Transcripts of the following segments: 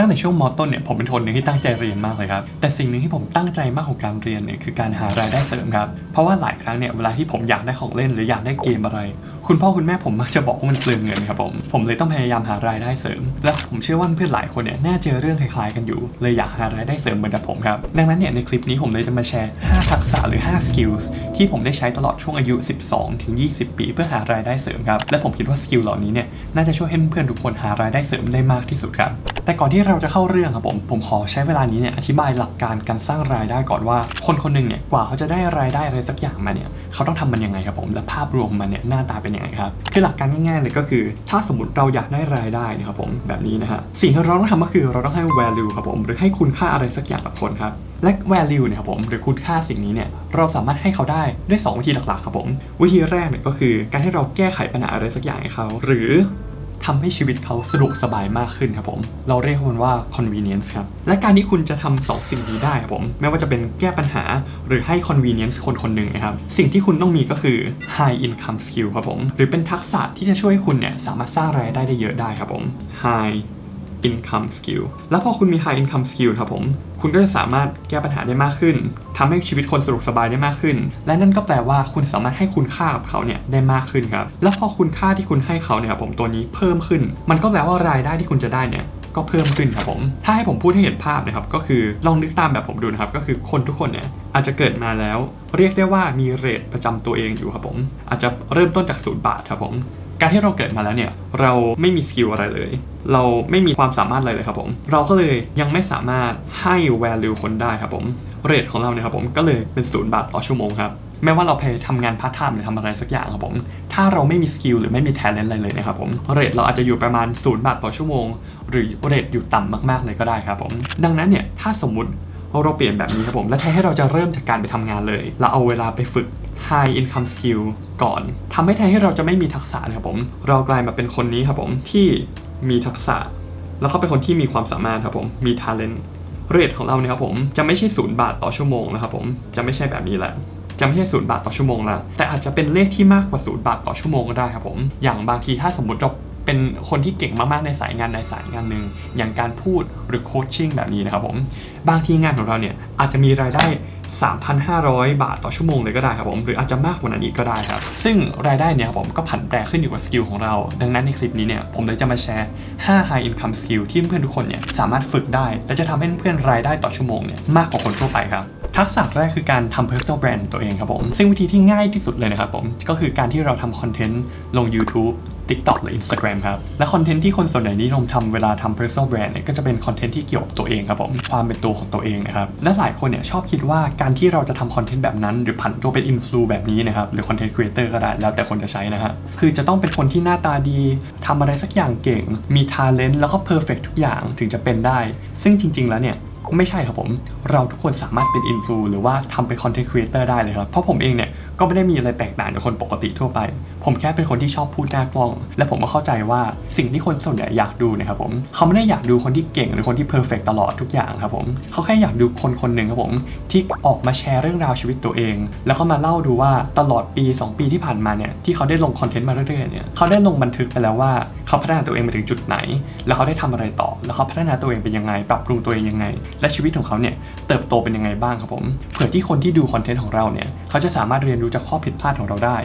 ตั้งแต่ช่วงมต้นเนี่ยผมเป็นคนหนึ่งที่ตั้งใจเรียนมากเลยครับ แต่สิ่งหนึ่งที่ผมตั้งใจมากของการเรียนเนี่ยคือการหารายได้เสริมครับ เพราะว่าหลายครั้งเนี่ยเวลาที่ผมอยากได้ของเล่นหรืออยากได้เกมอะไร คุณพ่อคุณแม่ผมมักจะบอกว่ามันเปลืองเงินครับผม ผมเลยต้องพยายามหารายได้เสริม และผมเชื่อว่าเพื่อนหลายคนเนี่ยน่าเจอเรื่องคล้ายๆกันอยู่ เลยอยากหารายได้เสริมเหมือนกับผมครับ ดังนั้นเนี่ยในคลิปนี้ผมเลยจะมาแชร์ 5 ทักษะหรือ 5 skills ที่ผมได้ใช้ตลอดช่วงอายุ 12 ถึง 20 ปี เพื่อหารายได้เสริมครับ และผมคิดว่าสกิลเหล่านี้เนี่ยน่าจะช่วยให้เพื่อนทุกคนหารายได้เสริมได้มากที่สุดครับ แต่ก่อนที่เราจะเข้าเรื่องครับผม ผมขอใช้เวลานี้เนี่ยอธิบายหลักการการสร้างรายได้ก่อนว่า คนคนหนึ่งเนี่ยกว่าเขาจะได้รายได้อะไรสักอย่างมาเนี่ยเขาต้องทำมันยังไงครับผมและภาพรวมมันเนี่ยหน้าตาเป็นยังไงครับคือหลักการง่ายๆเลยก็คือ ถ้าสมมติเราอยากได้รายได้นะครับผมแบบนี้นะฮะสิ่งที่เราต้องทำก็คือเราต้องให้ value ครับผมหรือให้คุณค่าอะไรสักอย่างกับคนครับและ value เนี่ยครับผมหรือคุณค่าสิ่งนี้เนี่ยเราสามารถให้เขาได้ด้วย 2 วิธีหลักๆครับผม วิธีแรกเนี่ยก็คือการที่เราแก้ไขปัญหาอะไรสักอย่างให้เขา หรือ ทำให้ชีวิตเขาสะดวกสบายมากขึ้นครับผม เราเรียกมันว่า convenience ครับ และการที่คุณจะทำสองสิ่งนี้ได้ครับผม ไม่ว่าจะเป็นแก้ปัญหาหรือให้ convenience คนคนหนึ่งนะครับ สิ่งที่คุณต้องมีก็คือ high income skill ครับผม หรือเป็นทักษะที่จะช่วยคุณเนี่ยสามารถสร้างรายได้ได้เยอะได้ครับผม high income skill แล้วพอคุณมี high income skill ครับผม คุณก็จะสามารถแก้ปัญหาได้มากขึ้นทำให้ชีวิตคนสะดวกสบายได้มากขึ้น และนั่นก็แปลว่าคุณสามารถให้คุณค่ากับเขาเนี่ยได้มากขึ้นครับ แล้วพอคุณค่าที่คุณให้เขาเนี่ยครับผมตัวนี้เพิ่มขึ้น มันก็แปลว่ารายได้ที่คุณจะได้เนี่ยก็เพิ่มขึ้นครับผม ถ้าให้ผมพูดให้เห็นภาพนะครับ ก็คือลองนึกตามแบบผมดูนะครับ ก็คือคนทุกคนเนี่ยอาจจะเกิดมาแล้ว เรียกได้ว่ามีเรทประจำตัวเองอยู่ครับผม อาจจะเริ่มต้นจากศูนย์บาทครับผม การที่เราเกิดมาแล้วเนี่ยเราไม่มีสกิลอะไรเลย เราไม่มีความสามารถอะไรเลยครับผม เราก็เลยยังไม่สามารถให้ value คนได้ครับผมเรทของเราเนี่ยครับผมก็เลยเป็นศูนย์บาทต่อชั่วโมงครับแม้ว่าเราไปทำงานพาร์ทไทม์หรือทำอะไรสักอย่างครับผม ถ้าเราไม่มีสกิลหรือไม่มี talent อะไรเลยนะครับผม เรทเราอาจจะอยู่ประมาณศูนย์บาทต่อชั่วโมง หรือเรทอยู่ต่ำมากๆเลยก็ได้ครับผม ดังนั้นเนี่ย ถ้าสมมุติ เราเปลี่ยนแบบนี้ครับผม และแทนที่เราจะเริ่มจากการไปทำงานเลย เราเอาเวลาไปฝึก high income skill ก่อนทำให้แทนที่เราจะไม่มีทักษะนะครับผม เรากลายมาเป็นคนนี้ครับผมที่มีทักษะ แล้วก็เป็นคนที่มีความสามารถครับผม มี talent เรทของเราเนี่ยครับผมจะไม่ใช่ศูนย์บาทต่อชั่วโมงนะครับผมจะไม่ใช่แบบนี้แหละจะไม่ใช่ศูนย์บาทต่อชั่วโมงละแต่อาจจะเป็นเลขที่มากกว่าศูนย์บาทต่อชั่วโมงก็ได้ครับผม อย่างบางทีถ้าสมมติเรา เป็นคนที่เก่งมากๆในสายงานในสายงานหนึ่งอย่างการพูดหรือโคชชิ่งแบบนี้นะครับผมบางทีงานของเราเนี่ยอาจจะมีรายได้ 3,500 บาทต่อชั่วโมงเลยก็ได้ครับผม หรืออาจจะมากกว่านั้นอีกก็ได้ครับ ซึ่งรายได้เนี่ยครับผมก็ผันแปรขึ้นอยู่กับสกิลของเรา ดังนั้นในคลิปนี้เนี่ยผมเลยจะมาแชร์ 5 high income skill ที่เพื่อนทุกคนเนี่ยสามารถฝึกได้ และจะทำให้เพื่อนๆรายได้ต่อชั่วโมงเนี่ยมากกว่าคนทั่วไปครับ ทักษะแรกคือการทำ personal brand ตัวเองครับผม ซึ่งวิธีที่ง่ายที่สุดเลยนะครับผม ก็คือการที่เราทำคอนเทนต์ลง YouTube TikTok หรือ Instagram ครับ และคอนเทนต์ที่คนส่วนใหญ่นิยมทำเวลาทำ personal brand เนี่ยก็จะเป็นคอนเทนต์ที่เกี่ยวกับตัวเองครับผม ความเป็นตัวของตัวเองนะครับ และหลายคนเนี่ยชอบคิดว่าการที่เราจะทำคอนเทนต์แบบนั้น หรือผันตัวเป็นอินฟลูแบบนี้นะครับ หรือคอนเทนต์ครีเอเตอร์ก็ได้ แล้วแต่คนจะใช้นะฮะ คือจะต้องเป็นคนที่หน้าตาดี ทำอะไรสักอย่างเก่ง มี talent แล้วก็ perfect ทุกอย่างถึงจะเป็นได้ ซึ่งจริง ๆ แล้วเนี่ย ไม่ใช่ครับผม เราทุกคนสามารถเป็นอินฟลูหรือว่าทำเป็นคอนเทนต์ครีเอเตอร์ได้เลยครับ เพราะผมเองเนี่ยก็ไม่ได้มีอะไรแตกต่างจากคนปกติทั่วไป ผมแค่เป็นคนที่ชอบพูดหน้ากล้อง และผมก็เข้าใจว่าสิ่งที่คนส่วนใหญ่อยากดูนะครับผมเขาไม่ได้อยากดูคนที่เก่งหรือคนที่เพอร์เฟกตลอดทุกอย่างครับผมเขาแค่อยากดูคนคนหนึ่งครับผมที่ออกมาแชร์เรื่องราวชีวิตตัวเอง แล้วก็มาเล่าดูว่าตลอดปี 2 ปีที่ผ่านมาเนี่ยที่เขาได้ลงคอนเทนต์มาเรื่อยๆเนี่ยเขาได้ลงบันทึกไปแล้วว่าเขาพัฒนาตัวเองมาถึงจุดไหน แล้วเขาได้ทำอะไรต่อ แล้วเขาพัฒนาตัวเองเป็นยังไง ปรับปรุงตัวเองยังไงและชีวิตของเขาเนี่ยเติบโตเป็นยังไงบ้างครับผมเผื่อที่คนที่ดูคอนเทนต์ของเราเนี่ยเขาจะสามารถเรียนรู้จากข้อผิดพลาดของเราได้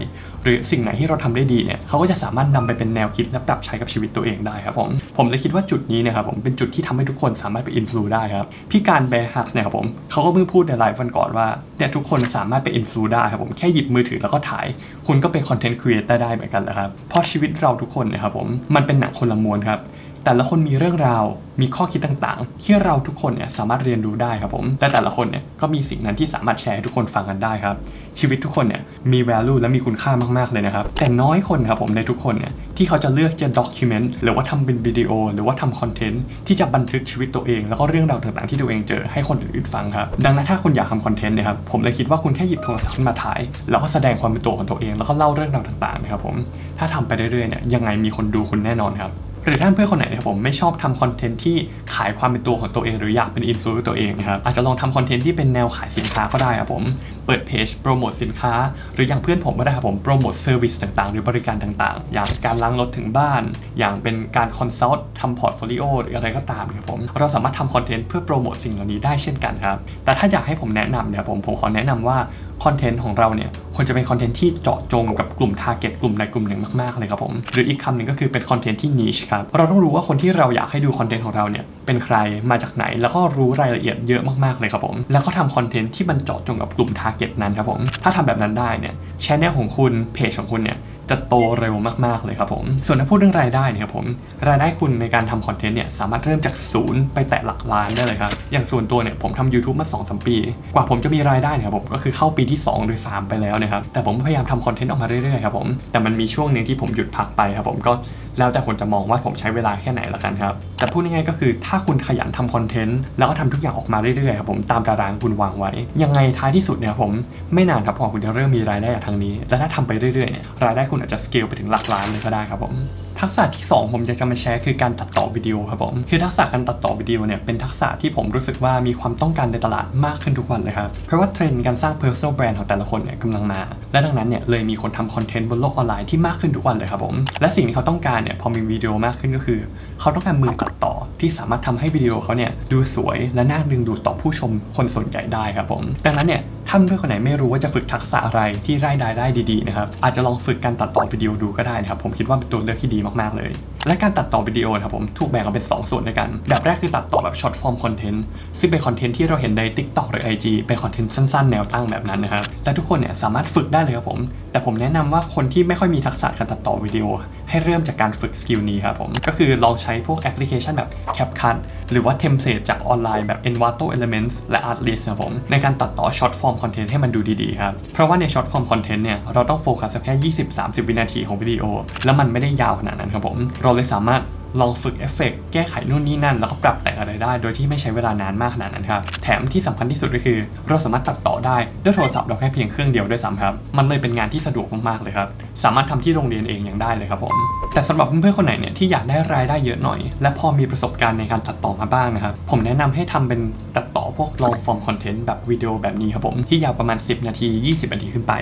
หรือสิ่งไหนที่เราทำได้ดีเนี่ยเขาก็จะสามารถนำไปเป็นแนวคิดและปรับใช้กับชีวิตตัวเองได้ครับผมผมเลยคิดว่าจุดนี้เนะครับผมเป็นจุดที่ทำให้ทุกคนสามารถไปอินฟลูได้ครับพี่การแบร์ฮักเนี่ยครับผมเขาก็เพิ่งพูดในไลฟ์วันก่อนว่าเนี่ยทุกคนสามารถไปอินฟลูได้ครับผมแค่หยิบมือถือแล้วก็ถ่าย คุณก็เป็นคอนเทนต์ครีเอเตอร์ได้เหมือนกันแหละครับเพราะชีวิตเราทุกคนเนะครับผมมันเป็นหนังคนละม้วนครับ แต่ละคนมีเรื่องราว มีข้อคิดต่างๆ ที่เราทุกคนเนี่ยสามารถเรียนรู้ได้ครับผม แต่แต่ละคนเนี่ยก็มีสิ่งนั้นที่สามารถแชร์ให้ทุกคนฟังกันได้ครับ ชีวิตทุกคนเนี่ยมี value และมีคุณค่ามากๆเลยนะครับ แต่น้อยคนครับผมในทุกคนเนี่ยที่เขาจะเลือกจะ document หรือว่าทำเป็นวิดีโอ หรือว่าทำคอนเทนต์ที่จะบันทึกชีวิตตัวเอง แล้วก็เรื่องราวต่างๆที่ตัวเองเจอให้คนอื่นๆฟังครับดังนั้นถ้าคุณอยากทำคอนเทนต์นะครับผมเลยคิดว่าคุณแค่หยิบโทรศัพท์ขึ้นมาถ่าย แล้วก็แสดงความเป็นตัวของตัวเอง แล้วก็เล่าเรื่องราวต่างๆนะครับผมถ้าทำไปเรื่อยๆเนี่ยยังไงมีคนดูคุณแน่นอนครับ หรือถ้าเพื่อนคนไหนนะครับผมไม่ชอบทำคอนเทนต์ที่ขายความเป็นตัวของตัวเอง หรืออยากเป็นอินฟลูตัวเองนะครับอาจจะลองทำคอนเทนต์ที่เป็นแนวขายสินค้าก็ได้ครับผม เปิดเพจโปรโมทสินค้า หรืออย่างเพื่อนผมก็ได้ครับผมโปรโมทเซอร์วิสต่างๆ หรือบริการต่างๆ อย่างการล้างรถถึงบ้าน อย่างเป็นการคอนซัลท์ทำพอร์ตโฟลิโอหรืออะไรก็ตามครับผมเราสามารถทำคอนเทนต์เพื่อโปรโมทสิ่งเหล่านี้ได้เช่นกันครับแต่ถ้าอยากให้ผมแนะนำเนี่ยผมผมขอแนะนำว่าคอนเทนต์ของเราเนี่ยควรจะเป็นคอนเทนต์ที่เจาะจงกับกลุ่มทาร์เก็ตกลุ่มใดกลุ่มหนึ่งมากๆเลยครับผมหรืออีกคำหนึ่งก็คือเป็นคอนเทนต์ที่ niche ครับเราต้องรู้ว่าคนที่เราอยากให้ดูคอนเทนต์ของเราเนี่ยเป็นใครมาจากไหน แล้วก็รู้รายละเอียดเยอะมากๆเลยครับผมแล้วก็ทำคอนเทนต์ที่มันเจาะจงกับกลุ่มทาร์เก็ตนั้นครับผม ถ้าทำแบบนั้นได้เนี่ยชแนลของคุณเพจของคุณเนี่ยจะโตเร็วมาก ๆ เลยครับผม ส่วนถ้าพูดเรื่องรายได้เนี่ยครับผม รายได้คุณในการทำคอนเทนต์เนี่ยสามารถเริ่มจากศูนย์ไปแตะหลักล้านได้เลยครับ อย่างส่วนตัวเนี่ยผมทำ YouTube มา2อสปี กว่าผมจะมีรายได้เนี่ยครับผมก็คือเข้าปีที่ 2 หรือ 3 ไปแล้วนะครับ แต่ผมพยายามทำคอนเทนต์ออกมาเรื่อย ๆ ครับผม แต่มันมีช่วงหนึ่งที่ผมหยุดพักไปครับผมก็แล้วแต่คนจะมองว่าผมใช้เวลาแค่ไหนละกันครับ แต่พูดง่ายๆก็คือถ้าคุณขยันทำคอนเทนต์แล้วก็ทำทุกอย่างออกมาเรื่อยๆครับผมตามตารางคุณวางไว้ ยังไงท้ายที่สุดเนี่ยผมไม่นานครับพอคุณจะเริ่มมีรายได้จากทางนี้และถ้าทำไปเรื่อยๆเนี่ยรายได้คุณอาจจะสเกลไปถึงหลักล้านเลยก็ได้ครับผมทักษะที่ 2 ผมอยากจะมาแชร์คือการตัดต่อวิดีโอครับผมคือทักษะการตัดต่อวิดีโอเนี่ยเป็นทักษะที่ผมรู้สึกว่ามีความต้องการในตลาดมากขึ้นทุกวันเลยครับ เพราะว่าเทรนด์การสร้าง personal brand ของแต่ละคนเนี่ยกำลังมา และดังนั้นเนี่ยเลยมีคนทำคอนเทนต์บนโลกออนไลน์ที่มากขึ้นทุกวันเลยครับผม และสิ่งที่เขาต้องการเนี่ยพอมีวิดีโอมากขึ้นก็คือ เขาต้องการมือตัดต่อที่สามารถทำให้วิดีโอเขาเนี่ยดูสวยและน่าดึงดูดต่อผู้ชมคนส่วนใหญ่ได้ครับผมดังนั้นเนี่ยถ้าเพื่อนคนไหนไม่รู้ว่าจะฝึกทักษะอะไรที่รายได้ได้ดีๆนะครับอาจจะลองฝึกการตัดต่อวิดีโอดูก็ได้นะครับผมคิดว่าเป็นตัวเลือกที่ดีมากๆเลย และการตัดต่อวิดีโอครับผมถูกแบ่งออกเป็น 2 ส่วนด้วยกัน แบบแรกคือตัดต่อแบบช็อตฟอร์มคอนเทนต์ซึ่งเป็นคอนเทนต์ที่เราเห็นใน TikTok หรือ IG เป็นคอนเทนต์สั้นๆ แนวตั้งแบบนั้นนะครับและทุกคนเนี่ยสามารถฝึกได้เลยครับผม แต่ผมแนะนำว่าคนที่ไม่ค่อยมีทักษะการตัดต่อวิดีโอ ให้เริ่มจากการฝึกสกิลนี้ครับผมก็คือลองใช้พวกแอปพลิเคชันแบบ CapCut หรือว่าเทมเพลตจากออนไลน์แบบ Envato Elements และ Artlist นะครับผมในการตัดต่อช็อตฟอร์มคอนเทนต์ให้มันดูดีๆครับเพราะว่าในช็อตฟอร์มคอนเทนต์เนี่ยเราต้องโฟกัสแค่ 20-30 วินาทีของวิดีโอ แล้วมันไม่ได้ยาวขนาดนั้นครับผมเราเลยสามารถ ลองฝึกเอฟเฟกต์แก้ไขนู่นนี่นั่น แล้วก็ปรับแต่งอะไรได้ โดยที่ไม่ใช้เวลานานมากขนาดนั้นครับ แถมที่สำคัญที่สุดก็คือ เราสามารถตัดต่อได้ด้วยโทรศัพท์เราแค่เพียงเครื่องเดียวด้วยซ้ำครับ มันเลยเป็นงานที่สะดวกมากๆเลยครับ สามารถทำที่โรงเรียนเองยังได้เลยครับผม แต่สำหรับเพื่อนๆคนไหนเนี่ยที่อยากได้รายได้เยอะหน่อย และพอมีประสบการณ์ในการตัดต่อมาบ้างนะครับ ผมแนะนำให้ทำเป็นตัดต่อพวก long form content แบบวิดีโอแบบนี้ครับผมที่ยาวประมาณ 10 นาที 20 นาทีขึ้นไป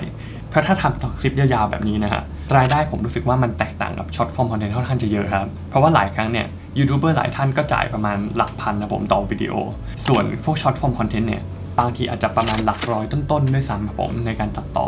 เพราะถ้าทำต่อคลิปยาวๆแบบนี้นะฮะรายได้ผมรู้สึกว่ามันแตกต่างกับช็อตฟอร์มคอนเทนต์ค่อนข้างจะเยอะครับเพราะว่าหลายายครั้งเนี่ยยูทูบเบอร์หลายท่านก็จ่ายประมาณหลักพันนะผมต่อวิดีโอ ส่วนพวกช็อตฟอร์มคอนเทนต์เนี่ยบางทีอาจจะประมาณหลักร้อยต้นๆด้วยซ้ำครับผมในการตัดต่อ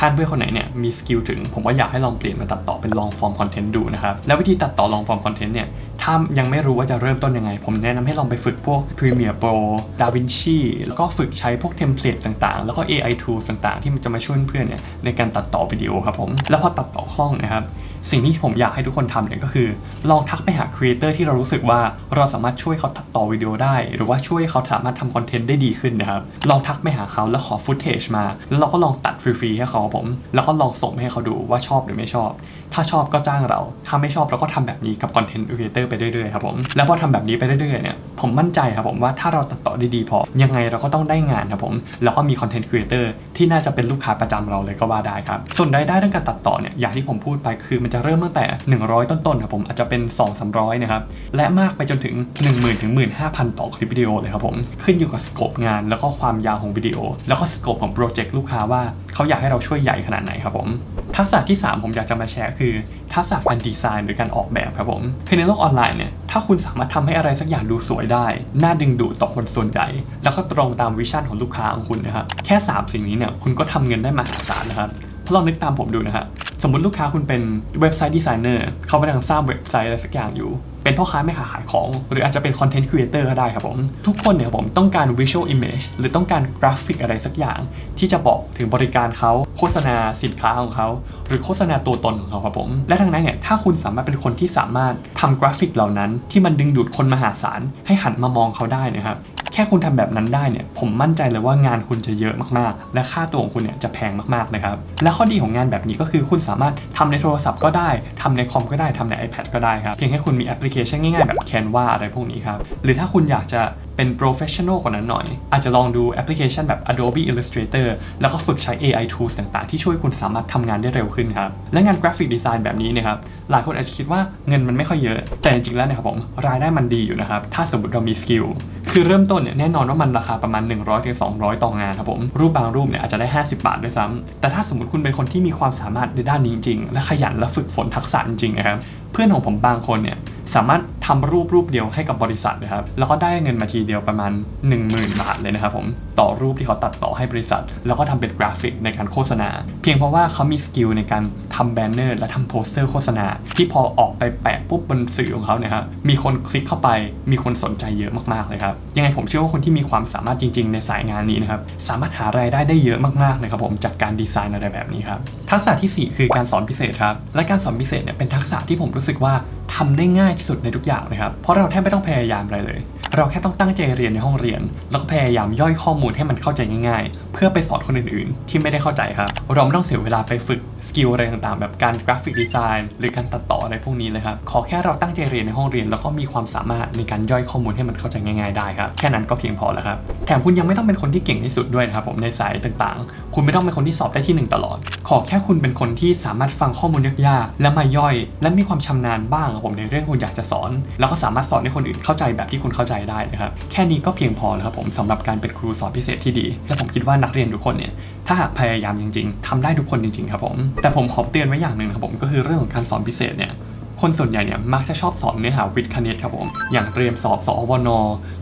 ท่านเพื่อนคนไหนเนี่ยมีสกิลถึง ผมว่าอยากให้ลองเปลี่ยนมาตัดต่อเป็นลองฟอร์มคอนเทนต์ดูนะครับ แล้ววิธีตัดต่อลองฟอร์มคอนเทนต์เนี่ย ถ้ายังไม่รู้ว่าจะเริ่มต้นยังไง ผมแนะนำให้ลองไปฝึกพวก Premiere Pro DaVinci แล้วก็ฝึกใช้พวกเทมเพลตต่างๆ แล้วก็ AI tool ต่างๆ ที่มันจะมาช่วยเพื่อนเนี่ยในการตัดต่อวิดีโอครับผม แล้วพอตัดต่อคล่องนะครับ สิ่งที่ผมอยากให้ทุกคนทำเนี่ยก็คือ ลองทักไปหาครีเอเตอร์ที่เรารู้สึกว่าเราสามารถช่วยเขาตัดต่อวิดีโอได้ หรือว่าช่วยเขาสามารถทำคอนเทนต์ได้ดีขึ้นนะครับ ลองทักไปหาเขาแล้วขอฟุตเทจมา แล้วเราก็ลองตัดฟรีๆให้เขาครับผม แล้วก็ลองส่งให้เขาดูว่าชอบหรือไม่ชอบ ถ้าชอบก็จ้างเรา ถ้าไม่ชอบเราก็ทำแบบนี้กับคอนเทนต์ครีเอเตอร์ไปเรื่อยๆครับผม แล้วพอทำแบบนี้ไปเรื่อยๆเนี่ย ผมมั่นใจครับผมว่าถ้าเราตัดต่อได้ดีพอ ยังไงเราก็ต้องได้งานครับผม แล้วก็มีคอนเทนต์ครีเอเตอร์ที่น่าจะเป็นลูกค้าประจำเราเลยก็ว่าได้ครับ ส่วนรายได้เรื่องการตัดต่อเนี่ย อย่างที่ผมพูดไปคือมันจะเริ่มตั้งแต่ 100 ต้นๆครับผม อาจจะเป็น 2 300นะครับ และมากไปจนถึง 10,000ถึง15,000 ต่อคลิปวิดีโอเลยครับผม ขึ้นอยู่กับสโคปงานแล้วก็ความยาวของวิดีโอ แล้วก็สโคปของโปรเจกต์ลูกค้าว่าเขาอยากให้เราช่วยใหญ่ขนาดไหนครับผม ทักษะที่ 3 ผมอยากจะมาแชร์คือ ทักษะการดีไซน์หรือการออกแบบครับผมคือในโลกออนไลน์เนี่ยถ้าคุณสามารถทำให้อะไรสักอย่างดูสวยได้ น่าดึงดูดต่อคนส่วนใหญ่ แล้วก็ตรงตามวิชั่นของลูกค้าของคุณนะครับแค่ 3 สิ่งนี้เนี่ยคุณก็ทำเงินได้มหาศาลนะครับลองนึกตามผมดูนะฮะ สมมติลูกค้าคุณเป็นเว็บไซต์ดีไซเนอร์เขากำลังสร้างเว็บไซต์อะไรสักอย่างอยู่ เป็นพ่อค้าแม่ค้าขายของ หรืออาจจะเป็นคอนเทนต์ครีเอเตอร์ก็ได้ครับผม ทุกคนเนี่ยครับผมต้องการวิชวลอิมเมจหรือต้องการกราฟิกอะไรสักอย่าง ที่จะบอกถึงบริการเขาโฆษณาสินค้าของเขา หรือโฆษณาตัวตนของเขาครับผม และทั้งนั้นเนี่ยถ้าคุณสามารถเป็นคนที่สามารถทำกราฟิกเหล่านั้น ที่มันดึงดูดคนมหาศาลให้หันมามองเขาได้นะครับ ค่คุณทำแบบนั้นได้เนี่ยผมมั่นใจเลยว่างานคุณจะเยอะมากๆ และค่าตัวของคุณเนี่ยจะแพงมากๆนะครับและข้อดีของงานแบบนี้ก็คือคุณสามารถทำในโทรศัพท์ก็ได้ทำในคอมก็ได้ทำใน iPad ก็ได้ครับเพียงแค่คุณมีแอปพลิเคชันง่ายๆแบบ Canva อะไรพวกนี้ครับหรือถ้าคุณอยากจะ เป็น professional กว่านั้นหน่อย อาจจะลองดูแอปพลิเคชันแบบ Adobe Illustrator แล้วก็ฝึกใช้ AI tools ต่างๆ ที่ช่วยคุณสามารถทำงานได้เร็วขึ้นครับ และงานกราฟิกดีไซน์แบบนี้เนะครับ หลายคนอาจจะคิดว่าเงินมันไม่ค่อยเยอะ แต่จริงๆแล้วเนี่ยครับผม รายได้มันดีอยู่นะครับ ถ้าสมมติเรามีสกิล คือเริ่มต้นเนี่ยแน่นอนว่ามันราคาประมาณ 100-200ถึงต่องานครับผม รูปบางรูปเนี่ยอาจจะได้ 50 บาทด้วยซ้ำแต่ถ้าสมมติคุณเป็นคนที่มีความสามารถในด้านนี้จริงๆและขยันและฝึกฝนทักษะจริงนะครับเพื่อนของผมบางคนเนี่ยสามารถทำรูปรูปเดียวให้กับบริษัทนะครับ แล้วก็ได้เงินมาทีเดียวประมาณ 10,000 บาทเลยนะครับผม ต่อรูปที่เขาตัดต่อให้บริษัท แล้วก็ทำเป็นกราฟิกในการโฆษณา เพียงเพราะว่าเขามีสกิลในการทำแบนเนอร์และทำโปสเตอร์โฆษณา ที่พอออกไปแปะปุ๊บบนสื่อของเขาเนี่ยครับ มีคนคลิกเข้าไป มีคนสนใจเยอะมากๆเลยครับ ยังไงผมเชื่อว่าคนที่มีความสามารถจริง ๆ ในสายงานนี้นะครับ สามารถหารายได้ได้เยอะมากๆนะครับผม จากการดีไซน์อะไรแบบนี้ครับ ทักษะทีสี่ 4 คือการสอนพิเศษครับ และการสอนพิเศษเนี่ยเป็นทักษะที่ผมรู้สึกว่า ทำได้ง่ายที่สุดในทุกอย่างเลยครับ เพราะเราแทบไม่ต้องพยายามอะไรเลย เราแค่ต้องตั้งใจเรียนในห้องเรียน แล้วก็พยายามย่อยข้อมูลให้มันเข้าใจง่ายๆ เพื่อไปสอนคนอื่นๆ ที่ไม่ได้เข้าใจครับ เราไม่ต้องเสียเวลาไปฝึกสกิลอะไรต่างๆ แบบการกราฟิกดีไซน์หรือการตัดต่ออะไรพวกนี้เลยครับ ขอแค่เราตั้งใจเรียนในห้องเรียน แล้วก็มีความสามารถในการย่อยข้อมูลให้มันเข้าใจง่ายๆได้ครับแค่นั้นก็เพียงพอแล้วครับ แถมคุณยังไม่ต้องเป็นคนที่เก่งที่สุดด้วยนะครับผมในสายต่างๆ คุณไม่ต้องเป็นคนที่สอบได้ที่หนึ่งตลอด ขอแค่คุณเป็นคนที่สามารถฟังข้อมูลยากๆและมาย่อย และมีความชำนาญบ้างครับผมในเรื่องคุณอยากจะสอน แล้วก็สามารถสอนให้คนอื่นเข้าใจแบบที่คุณเข้าใจได้นะครับแค่นี้ก็เพียงพอแล้วครับผมสำหรับการเป็นครูสอนพิเศษที่ดี และผมคิดว่านักเรียนทุกคนเนี่ยถ้าหากพยายามจริง ๆทำได้ทุกคนจริงๆครับผมแต่ผมขอเตือนไว้อย่างหนึ่งนะครับผมก็คือเรื่องของการสอนพิเศษเนี่ยคนส่วนใหญ่เนี่ยมักจะชอบสอนเนื้อหาวิทย์คณิตครับผม อย่างเตรียมสอบสอวน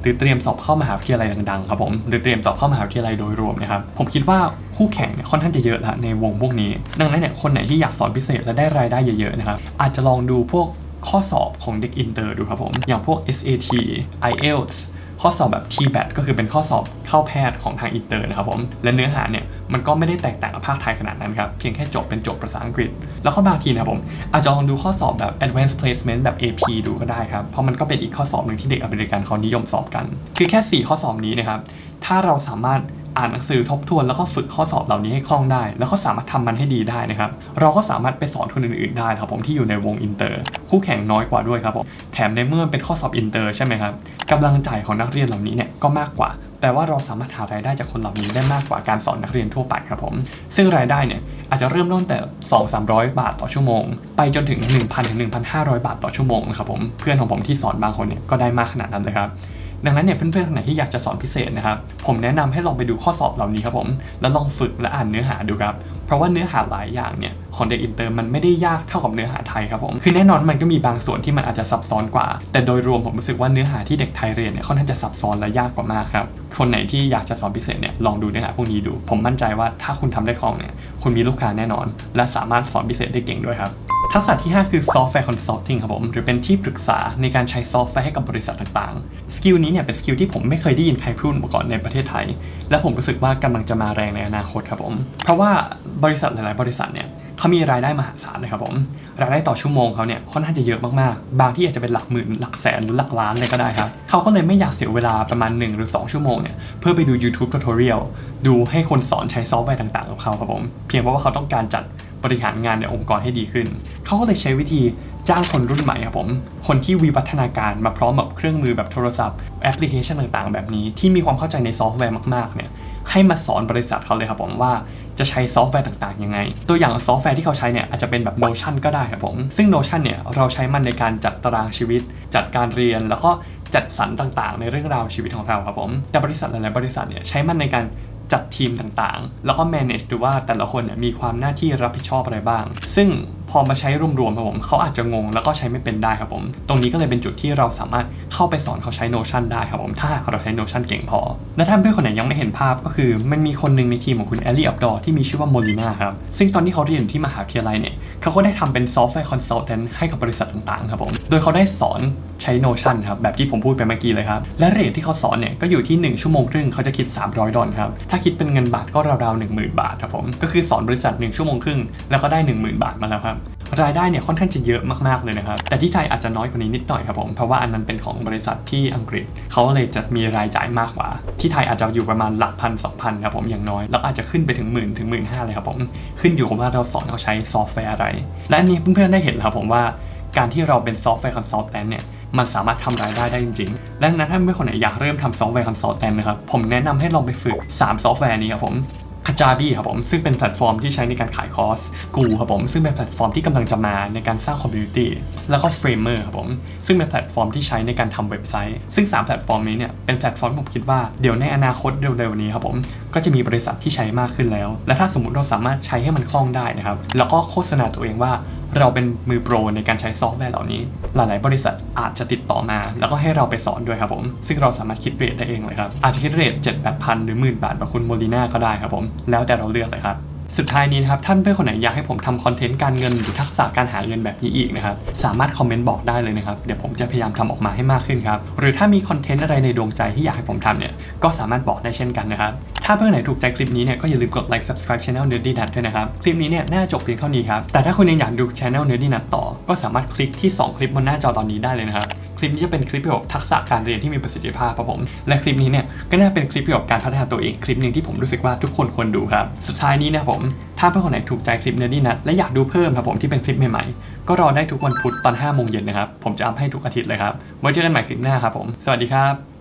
หรือเตรียมสอบเข้ามหาวิทยาลัยดังๆครับผมหรือเตรียมสอบเข้ามหาวิทยาลัยโดยรวมนะครับผมคิดว่าคู่แข่งเนี่ยค่อนข้างจะเยอะละในวงพวกนี้ ดังนั้นเนี่ยคนไหนที่อยากสอนพิเศษและได้รายได้เยอะๆนะครับอาจจะลองดูพวก ข้อสอบของเด็กอินเตอร์ดูครับผม อย่างพวก SAT IELTS ข้อสอบแบบ TBAT ก็คือเป็นข้อสอบเข้าแพทย์ของทางอินเตอร์นะครับผม และเนื้อหาเนี่ยมันก็ไม่ได้แตกต่างกับภาคไทยขนาดนั้นครับ เพียงแค่จทย์เป็นจทย์ภาษาอังกฤษ แล้วก็บางทีนะครับผม อาจจะลองดูข้อสอบแบบ Advanced Placement แบบ AP ดูก็ได้ครับ เพราะมันก็เป็นอีกข้อสอบหนึ่งที่เด็กอเมริกันเขานิยมสอบกัน คือแค่ 4 ข้อสอบนี้นะครับ ถ้าเราสามารถ อ่านหนังสือทบทวนแล้วก็ฝึกข้อสอบเหล่านี้ให้คล่องได้ แล้วก็สามารถทำมันให้ดีได้นะครับ เราก็สามารถไปสอนคนอื่นๆได้ครับผมที่อยู่ในวงอินเตอร์ คู่แข่งน้อยกว่าด้วยครับผมแถมในเมื่อเป็นข้อสอบอินเตอร์ใช่ไหมครับกำลังใจของนักเรียนเหล่านี้เนี่ยก็มากกว่าแปลว่าเราสามารถหารายได้จากคนเหล่านี้ได้มากกว่าการสอนนักเรียนทั่วไปครับผม ซึ่งรายได้เนี่ยอาจจะเริ่มต้นแต่ 2-300 บาทต่อชั่วโมง ไปจนถึง 1,000ถึง1,500 บาทต่อชั่วโมงนะครับผม เพื่อนของผมที่สอนบางคนเนี่ยก็ได้มากขนาดนั้นเลยครับ ดังนั้นเนี่ยเพื่อนๆคนไหนที่อยากจะสอนพิเศษนะครับผมแนะนำให้ลองไปดูข้อสอบเหล่านี้ครับผมแล้วลองฝึกและอ่านเนื้อหาดูครับ เพราะว่าเนื้อหาหลายอย่างเนี่ยของเด็กอินเตอร์มันไม่ได้ยากเท่ากับเนื้อหาไทยครับผมคือแน่นอนมันก็มีบางส่วนที่มันอาจจะซับซ้อนกว่า แต่โดยรวมผมรู้สึกว่าเนื้อหาที่เด็กไทยเรียนเนี่ยค่อนข้างจะซับซ้อนและยากกว่ามากครับคนไหนที่อยากจะสอนพิเศษเนี่ยลองดูเนื้อหาพวกนี้ดู ผมมั่นใจว่าถ้าคุณทำได้คล่องเนี่ยคุณมีลูกค้าแน่นอน และสามารถสอนพิเศษได้เก่งด้วยครับทักษะที่ 5 คือ software consulting ครับผม หรือเป็นที่ปรึกษาในการใช้ซอฟต์แวร์ให้กับบริษัทต่างๆ สกิลนี้เนี่ยเป็นสกิลที่ผมไม่เคยได้ยินใครพูดมาก่อนในประเทศไทย และผมรู้สึกว่ากำลังจะมาแรงในอนาคตครับผม เพราะว่าบริษัทหลายๆ บริษัทเนี่ยเขามีรายได้มหาศาลเลยครับผมรายได้ต่อชั่วโมงเขาเนี่ยค่อนข้างจะเยอะมากๆ บางที่อาจจะเป็นหลักหมื่นหลักแสนหรือหลักล้านเลยก็ได้ครับเขาก็เลยไม่อยากเสียเวลาประมาณ 1 หรือ 2 ชั่วโมงเนี่ยเพื่อไปดู YouTube tutorial ดูให้คนสอนใช้ซอฟต์แวร์ต่างๆกับเขาครับผมเพียงเพราะว่าเขาต้องการจัดบริหารงานในองค์กรให้ดีขึ้น เขาก็เลยใช้วิธีจ้างคนรุ่นใหม่ครับผม คนที่วิวัฒนาการมาพร้อมแบบเครื่องมือแบบโทรศัพท์แอปพลิเคชันต่างๆ แบบนี้ที่มีความเข้าใจในซอฟต์แวร์มากๆเนี่ย ให้มาสอนบริษัทเขาเลยครับผมว่าจะใช้ซอฟต์แวร์ต่างๆยังไง ตัวอย่างซอฟต์แวร์ที่เขาใช้เนี่ยอาจจะเป็นแบบ Notion ก็ได้ครับผม ซึ่ง Notion เนี่ยเราใช้มันในการจัดตารางชีวิต จัดการเรียน แล้วก็จัดสรรต่างๆ ในเรื่องราวชีวิตของเราครับผม แต่บริษัทหลายๆบริษัทเนี่ยใช้มันในการจัดทีมต่างๆ แล้วก็ manage ดูว่าแต่ละคนเนี่ยมีความหน้าที่รับผิดชอบอะไรบ้าง ซึ่งพอมาใช้รวมๆครับผมเขาอาจจะงงแล้วก็ใช้ไม่เป็นได้ครับผม ตรงนี้ก็เลยเป็นจุดที่เราสามารถเข้าไปสอนเขาใช้ Notion ได้ครับผมถ้าเราใช้ Notion เก่งพอ และถ้าเพื่อนคนไหนยังไม่เห็นภาพก็คือมันมีคนหนึ่งในทีมของคุณแอลลี่อับดอที่มีชื่อว่าโมลินาครับซึ่งตอนที่เขาเรียนที่มหาวิทยาลัยเนี่ยเขาก็ได้ทำเป็นซอฟต์แวร์คอนซัลแทนให้กับบริษัทต่างๆครับผมโดยเขาได้สอนใช้ Notion ครับแบบที่ผมพูดไปเมื่อกี้เลยครับและเรทที่เขาสอนเนี่ยก็อยู่ที่ 1 ชั่วโมงครึ่งเขาจะคิด 300 ดอลลาร์ครับถ้าคิดเป็นเงินบาทก็ราวๆ10,000 บาทครับผมก็คือสอนบริษัท 1 ชั่วโมงครึ่งแล้วก็ได้ 10,000 บาทมาแล้วครับรายได้เนี่ยค่อนข้างจะเยอะมากๆเลยนะครับแต่ที่ไทยอาจจะน้อยกว่านี้นิดหน่อยครับผมเพราะว่าอันนั้นเป็นของบริษัทที่อังกฤษเขาเลยจะมีรายจ่ายมากกว่า ที่ไทยอาจจะอยู่ประมาณหลักพันสองพันครับผมอย่างน้อยแล้วอาจจะขึ้นไปถึงหมื่นถึงหมื่นห้าเลยครับผมขึ้นอยู่กับว่าเราสอนเขาใช้ซอฟต์แวร์อะไร และอันนี้เพื่อนๆได้เห็นครับผมว่าการที่เราเป็นซอฟต์แวร์คอนซัลแทนเนี่ยมันสามารถทำรายได้ได้จริงๆ ดังนั้นถ้าเพื่อนคนไหนอยากเริ่มทำซอฟต์แวร์คอนซัลแทนนะครับ ผมแนะนำให้ลองไปฝึก 3 ซอฟต์แวร์นี้ครับผม k a j a b i ครับผมซึ่งเป็นแพลตฟอร์มที่ใช้ในการขายคอร์ส School ครับผมซึ่งเป็นแพลตฟอร์มที่กำลังจะมาในการสร้างคอมมูนิตี้แล้วก็ Framer ครับผมซึ่งเป็นแพลตฟอร์มที่ใช้ในการทำเว็บไซต์ ซึ่ง 3 แพลตฟอร์มนี้เนี่ยเป็นแพลตฟอร์มผมคิดว่าเดี๋ยวในอนาคตเร็วๆนี้ครับผมก็จะมีบริษัทที่ใช้มากขึ้นแล้ว และถ้าสมมติเราสามารถใช้ให้มันคล่องได้นะครับแล้วก็โฆษณาตัวเองว่าเราเป็นมือโปรในการใช้ซอฟต์แวร์เหล่านี้ หลาย ๆ บริษัทอาจจะติดต่อมา แล้วก็ให้เราไปสอนด้วยครับผม ซึ่งเราสามารถคิดเรทได้เองเลยครับ อาจจะคิดเรท7 8 0 0 0หรือหมื่นบาทแบบคุณโมลีน่าก็ได้ครับผมแล้วแต่เราเลือกเลยครับสุดท้ายนี้นะครับท่านเพื่อนคนไหนอยากให้ผมทำคอนเทนต์การเงินหรือทักษะการหาเงินแบบนี้อีกนะครับสามารถคอมเมนต์บอกได้เลยนะครับเดี๋ยวผมจะพยายามทำออกมาให้มากขึ้นครับหรือถ้ามีคอนเทนต์อะไรในดวงใจที่อยากให้ผมทำเนี่ยก็สามารถบอกได้เช่นกันนะครับถ้าเพื่อนไหนถูกใจคลิปนี้เนี่ยก็อย่าลืมกดไลค์ subscribe channel Nerdy Nut ด้วยนะครับคลิปนี้เนี่ยน่าจะจบเพียงเท่านี้ครับแต่ถ้าคุณยังอยากดู channel Nerdy Nut ต่อ ก็สามารถคลิกที่ 2 คลิปบนหน้าจอตอนนี้ได้เลยนะครับ คลิปนี้จะเป็นคลิปเกี่ยวกับทักษะการเรียนที่มีประสิทธิภาพครับผม และคลิปนี้เนี่ยก็น่าเป็นคลิปเกี่ยวกับการพัฒนาตัวเองคลิปหนึ่งที่ผมรู้สึกว่าทุกคนควรดูครับ สุดท้ายนี้นะครับผมถ้าเพื่อนคนไหนถูกใจคลิป Nerdy Nut และอยากดูเพิ่มครับผมที่เป็นคลิปใหม่ๆ ก็รอได้ทุกวันพุธตอน5โมงเย็นนะครับ ผมจะอัพให้ทุกอาทิตย์เลยครับไว้เจอกันใหม่คลิปหน้าครับผม สวัสดีครับ